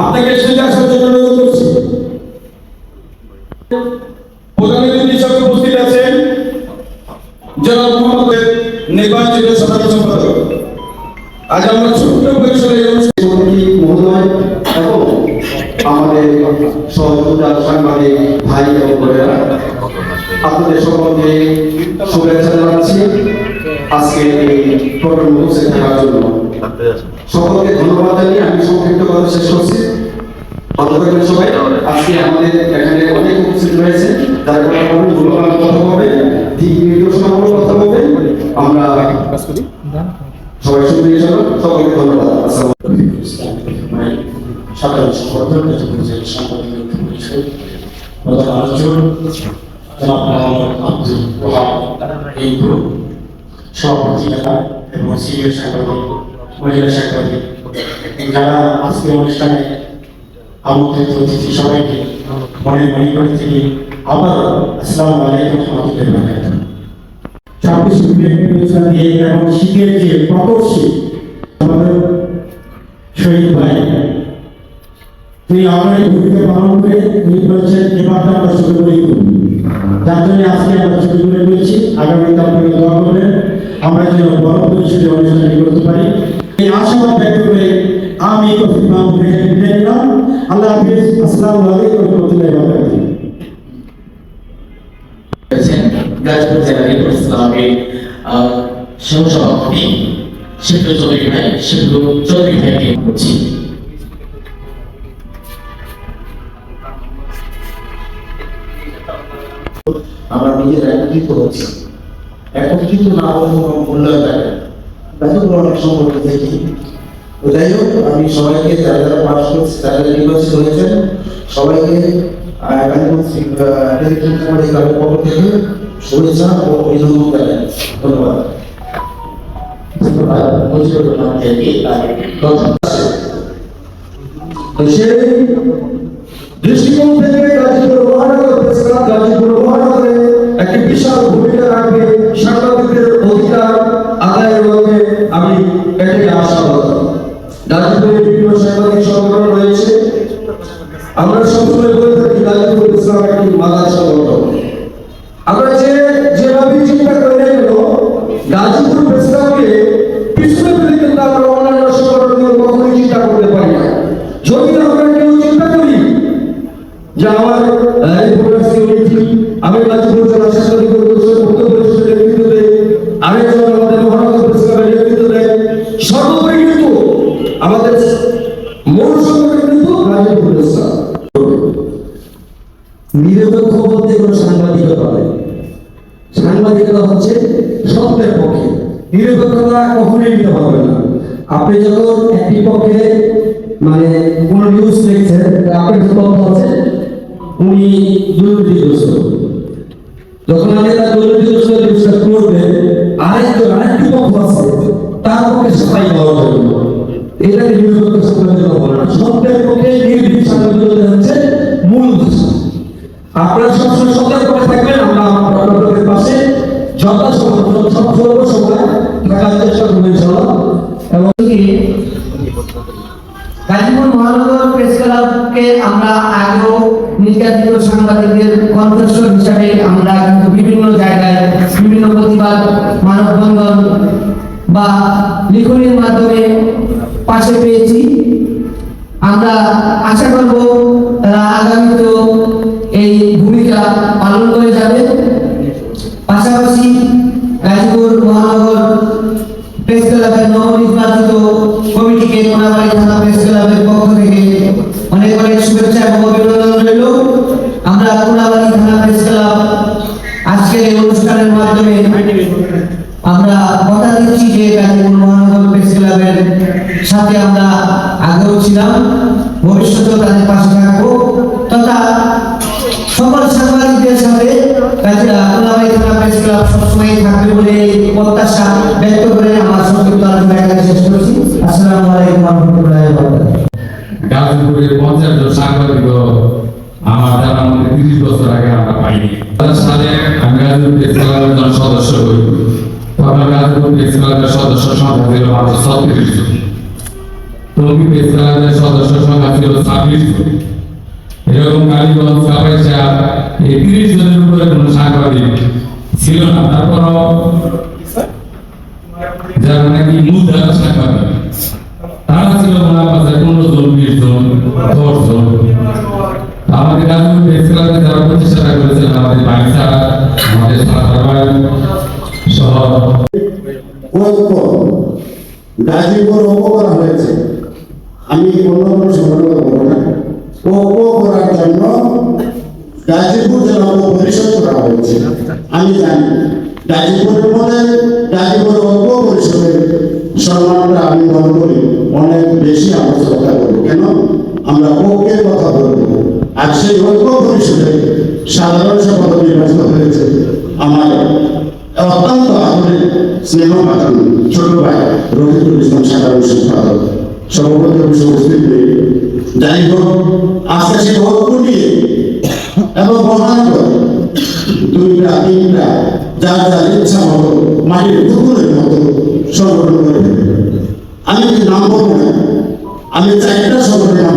আপনাকে সেটা আসার অনুরোধ করছি। প্রধান অতিথি হিসাবে উপস্থিত আছেন জনাব মোহাম্মদ নির্বাচিত সাধারণ সম্পাদক। আজ আমরা ছোট্ট পরিসরে মহোদয় এবং আমাদের সহযোগিতা সাংবাদিক, ভাই এবং বোনেরা, আপনাদের সকলকে শুভেচ্ছা জানাচ্ছি। আজকে এই প্রোগ্রাম থাকার জন্য। সকলকে ধন্যবাদ জানিয়ে আমি সংক্ষিপ্ত কথা শেষ করছি। ভালো সবাই। আজকে আমাদের এখানে অনেক উপস্থিত রয়েছে, যারা কথা বলবেন মূল্যবান কথা বলবে দিক নির্দেশনামূলক কথা বলবে আমরা সবাই শুনতে চলো। সকলকে ধন্যবাদ। সাধারণ সম্পাদক এবং সিনিয়র সাংবাদিক মহিলা সাংবাদিক যারা আজকে অনুষ্ঠানে আমন্ত্রিত অতিথি সবাইকে মনে মনে করে থেকে আবার আসসালামু আলাইকুম রহমতুল্লাহ ছাব্বিশ দিয়ে এবং শীতের যে প্রকর্ষে আমাদের শহীদ ভাই তিনি আমরা এই ভূমিকা পালন করে তিনি বলেছেন এবারটা আমরা শুরু করি যার জন্য আজকে আমরা শুরু করে দিয়েছি আগামীতে আপনাকে দোয়া করবেন আমরা যেন বড় পরিসরে অনুষ্ঠানটি করতে পারি। এই আশাবাদ ব্যক্ত করে আমি কফি মাহমুদ বিদায় নিলাম। আল্লাহ হাফিজ, আসসালামু আলাইকুম রহমতুল্লাহি ওয়া বারাকাতুহু। গাজীপুর একত্রিত হচ্ছি। একত্রিত না হলে মূল্যায়ন অনেক সম্পর্কে দেখি তো যাই হোক, আমি সবাইকে যারা যারা পাশ করছে যারা যারা নির্বাচিত হয়েছেন সবাইকে পক্ষ থেকে শুভেচ্ছা ও অভিনন্দন জানাই। ধন্যবাদ। দৃষ্টিকোণ থেকে গাজীপুর মহানগর প্রেস ক্লাব গাজীপুর মহানগরে একটি বিশাল ভূমিকা রাখবে সাংবাদিকদের গাজীপুরে না। আপনি যখন একটি পক্ষে মানে নিউজ আপনার যে তথ্য আছে, উনি দুর্নীতিগ্রস্ত যখন আমি তার দুর্নীতিগ্রস্ত নিউজটা করবে আরেকজন, আরেকটি পক্ষ আছে, তার পক্ষে জন্য এটাকে না। পক্ষে নির্ভীক হচ্ছে মূল আপনারা সবসময় সতর্ক থাকবেন, আমরা আপনাদের পাশে যথাসময় সব ক্লাবকে আমরা আগেও নির্যাতিত সাংবাদিকদের কণ্ঠস্বর হিসাবে আমরা কিন্তু বিভিন্ন জায়গায় বিভিন্ন প্রতিবাদ, মানববন্ধন বা লিখনের মাধ্যমে পাশে পেয়েছি। আমরা আশা করব তারা আগামীতেও এই ভূমিকা মধ্যে তিরিশ বছর আগে আমরা পাইনি। সালে আমি গাজীপুর প্রেস ক্লাবের একজন সদস্য হই তখন গাজীপুর প্রেস ক্লাবের সদস্য সংখ্যা ছিল মাত্র ছত্রিশ জন। টঙ্গী প্রেস ক্লাবের সদস্য সংখ্যা ছিল ছাব্বিশ জন। এরকম কালীগঞ্জ কাপাইশা এই তিরিশ জনের উপরে কোনো সাংবাদিক ছিল না। তারপরও যারা নাকি মূলধারা সাংবাদিক, তারা ছিল কাছে পনেরো জন, বিশ জন, দশ জন। প্রেস ক্লাবে যারা প্রতিষ্ঠাতা করেছেন আমাদের বাগিচা, আমাদের সহ। ঐক্য গাজীপুর ঐক্য করা হয়েছে। আমি অন্য কোনো সংগঠন বলব না। ঐক্য করার জন্য গাজীপুর জেলা পরিষদ করা হয়েছে। আমি জানি, গাজীপুরের মধ্যে গাজীপুর পরিষদের সম্মানটা আমি মনে করি। অনেক বেশি আমরা শ্রদ্ধা করব কেন? আমরা কথা বলব। আর সেই ঐক্য পরিষদে সাধারণ সম্পাদক নির্বাচিত হয়েছে আমার অত্যন্ত আদরের স্নেহ পাঠান ছোট ভাই রফিকুল ইসলাম সাধারণ সম্পাদক। সভাপতি উপস্থিত হয়ে যাই হোক, আজকে সে ঐক্য নিয়ে এবং করে দুইটা, তিনটা, যার যার ইচ্ছা মতো মাটির পুকুরের মতো সংগঠন করে আমি নাম বলব না। আমি চারটা সংগঠনের নাম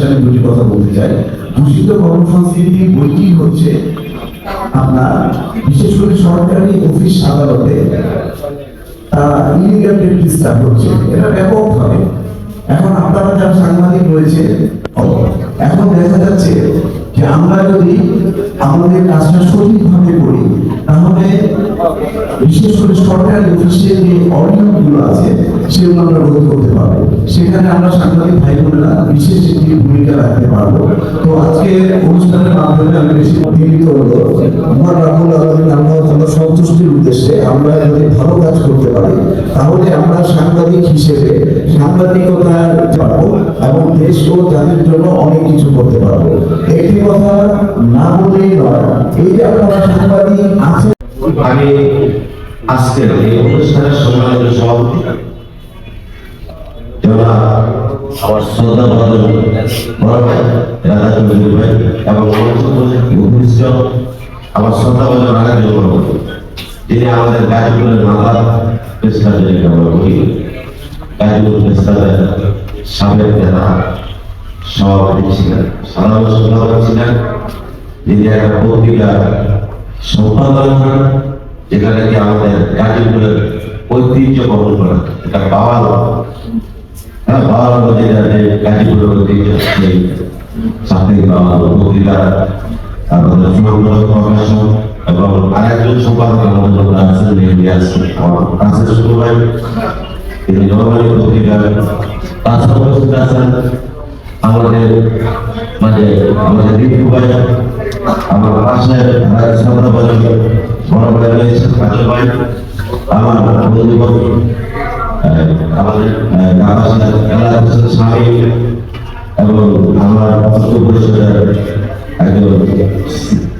উদ্দেশ্যে দুটি কথা বলতে চাই। দূষিত কর্মসংস্কৃতি বইটি হচ্ছে আপনার, বিশেষ করে সরকারি অফিস আদালতে হচ্ছে এটা ব্যাপকভাবে এখন আপনারা যারা সাংবাদিক রয়েছে এখন দেখা যাচ্ছে যে আমরা যদি আমাদের কাজটা সঠিকভাবে করি, তাহলে বিশেষ করে সরকারি অফিসে যে অনিয়মগুলো আছে সেগুলো রোধ করতে পারব। সেখানে আমরা সাংবাদিক ভাই বোনেরা বিশেষ একটি ভূমিকা রাখতে পারব। তো আজকে অনুষ্ঠানের মাধ্যমে আমি বেশি উদ্দীপিত হলো আমার রাহুল আলমীর আল্লাহ সন্তুষ্টির উদ্দেশ্যে আমরা যদি ভালো কাজ করতে পারি, তাহলে আমরা সাংবাদিক হিসেবে সাংবাদিকতা পারব এবং দেশ ও জাতির জন্য অনেক কিছু করতে পারব। একটি কথা না বলেই নয়, এই যে আপনারা সাংবাদিক আছেন। আমি আজকের এই অনুষ্ঠানের সম্মানিত সভাপতি যারা আমার শ্রদ্ধা ভাজন বড় ভাই রাজা চৌধুরী বড় আমাদের গাজীপুরের মাথা পেশকার আমরা বলি, গাজীপুর ছিলেন। সাধারণ সম্পাদক ছিলেন। যিনি একটা যেখানে কি আমাদের গাজীপুরের ঐতিহ্য বহন করে এটা হ্যাঁ বাবার যেটা যে গাজীপুরের ঐতিহ্য সেই সাপ্তাহিক বাবার পত্রিকা আমাদের সংগ্রহ প্রকাশন এবং আরেকজন সম্পাদক আমাদের আছেন ইলিয়াস আমার কাছে শুরু হয় তিনি জনগণের পত্রিকার তাছাড়া উপস্থিত ভাই, আমার ভাই ভাই, আমার আমাদের আবাসিক এলাকা স্বামী এবং আমার অর্থ পরিষদের একজন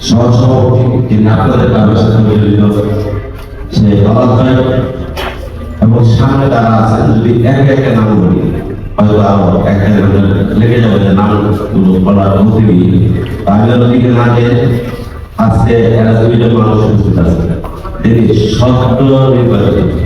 সহসভাপতি যিনি আপনাদের সাথে জড়িত সে ভাই এবং সামনে যারা আছেন যদি একে একে নাম বলি হয়তো আরও এক লেগে যাবে যে নামগুলো বলার মধ্যে আমি ওদিকে না যে আজকে এরা দুইজন মানুষ উপস্থিত আছে। তিনি শব্দ নির্বাচিত।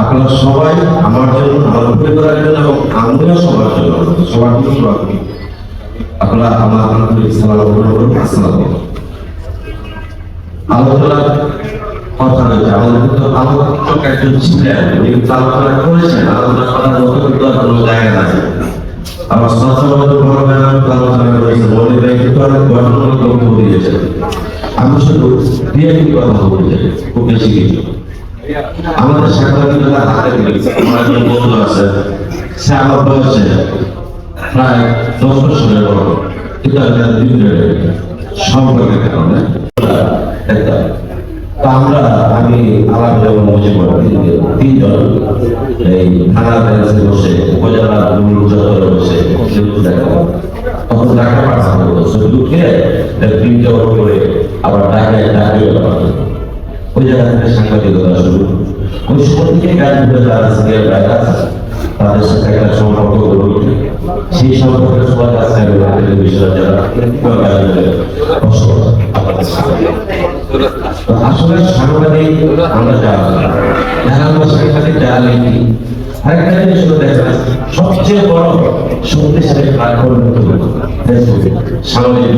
আপনারা সবাই আমার জন্য আমার পরিবারের জন্য এবং আমিও সবার জন্য সবার জন্য দোয়া করি। আপনারা আমার আন্তরিক সালাম করুন। আসসালাম আলোচনার কথা রয়েছে আমাদের কিন্তু আলোচক একজন ছিলেন, উনি আলোচনা করেছেন আলোচনা করার মতো কিন্তু আর কোনো জায়গা নাই। আমার সহসভাপতি বড় আলোচনা করেছি মনে ভাই কিন্তু অনেক গঠনমূলক বক্তব্য দিয়েছেন আমি শুধু দিয়ে কথা বলতে খুব বেশি কিছু। আমাদের হাতে আমার একজন বন্ধু আছে, সে আমার বয়সে প্রায় দশ বছরের বড়। কিন্তু আমি তার বিভিন্ন সম্পর্কের কারণে আমরা, আমি আমার যেমন মনে করি তিনজন এই থানা ব্যালেন্সে বসে, উপজেলা মূল বসে তখন পাঠানো প্রিন্ট আউট করে আবার টাকা পাঠানো ওই জায়গা থেকে সাংবাদিকতা শুরু ওই সময় থেকে গাজীপুরে যারা সিনিয়র ভাইরা তাদের সাথে একটা সম্পর্ক গড়ে ওঠে সেই সম্পর্কের সবার কাছে আমি আমাদের বিষয়ে যারা আসলে সাংবাদিক আমরা যারা যারা আমরা সাংবাদিক যারা লিখি আরেকটা সবচেয়ে বড় শক্তিশালী প্ল্যাটফর্ম ফেসবুক সামাজিক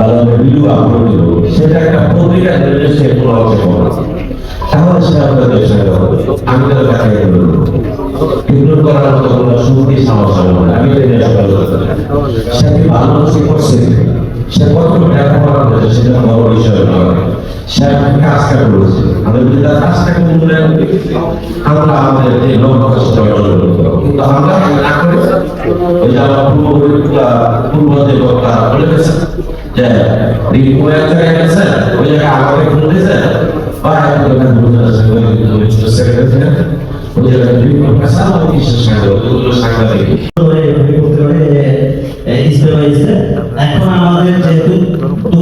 আলাদা ভিডিও আপলোড দিল সেটা একটা পত্রিকা ধরে সে অংশে পাবো তাহলে সে আমাদের দেশের আমি তো তাকে ইগনোর করার মতো কোনো শক্তি সমস্যা হবে আমি তো এটা ভালো করছে? সে কত ব্যাখ্যা করা হয়েছে সেটা বড় বিষয় নয় সে কাজটা করেছে। আমাদের যদি তার কাজটাকে মূল্যায়ন করি আমরা আমাদের এই লক্ষ্য অর্জন করতে কিন্তু আমরা না করে, ওই যে আমার পূর্ববর্তীরা পূর্ব যে বলে গেছে যে রিপু এক জায়গায় গেছে? ওই জায়গায় আমাকে ফোন দিয়েছে? বা এক জায়গায় ঘুরতে আছে ওই জায়গায় রিপু কাছে আমার কিসের সাংবাদিক ওগুলো সাংবাদিক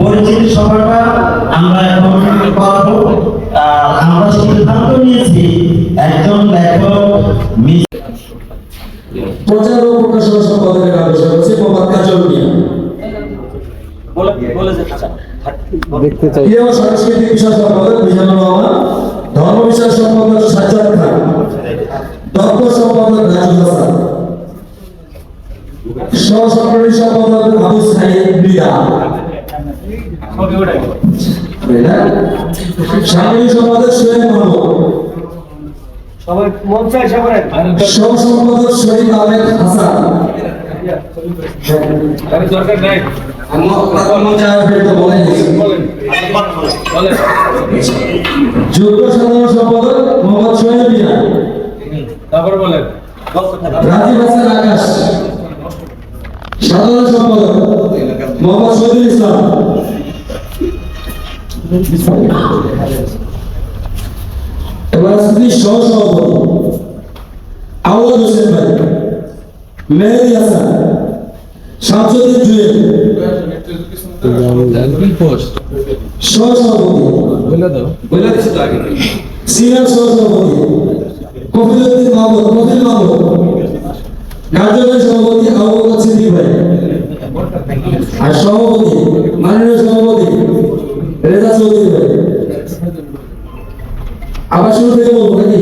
পরিচিতি সভাটা আমরা এখন করব আমরা সিদ্ধান্ত নিয়েছি একজন লেখক প্রচার ও প্রকাশনা সম্পাদকের আদেশ হচ্ছে মোহাম্মদ কাজল ধর্ম বিষয় সম্পাদক সাজ্জাদ সম্পাদক রাজু সহসভাপতি সম্পাদক আবু সাইদ মৃদা সাংবাদিক সম্পাদক সোহেল মাহমুদ সহ সম্পাদক শহীদ আহমেদ হাসান। যুগ্ম সাধারণ সম্পাদক মোহাম্মদ সোহেল মিয়া তারপর বলেন। রাজীব হাসান আকাশ। সাধারণ সম্পাদক মোহাম্মদ শহীদুল ইসলাম। এবার শ্রী সহ সভাপতি আওয়াজ হোসেন ভাই, মেহেদি হাসান, শামসুদ্দিন জুয়েল। সহসভাপতি সিনিয়র সহসভাপতি কফিলুদ্দিন মাহমুদ কফিল মাহমুদ। কার্যকরী সভাপতি আবু সিদ্দিক ভাই? আর সভাপতি, মাননীয় সভাপতি, রেজা চৌধুরী ভাই। আবার শুরু থেকে বলব নাকি?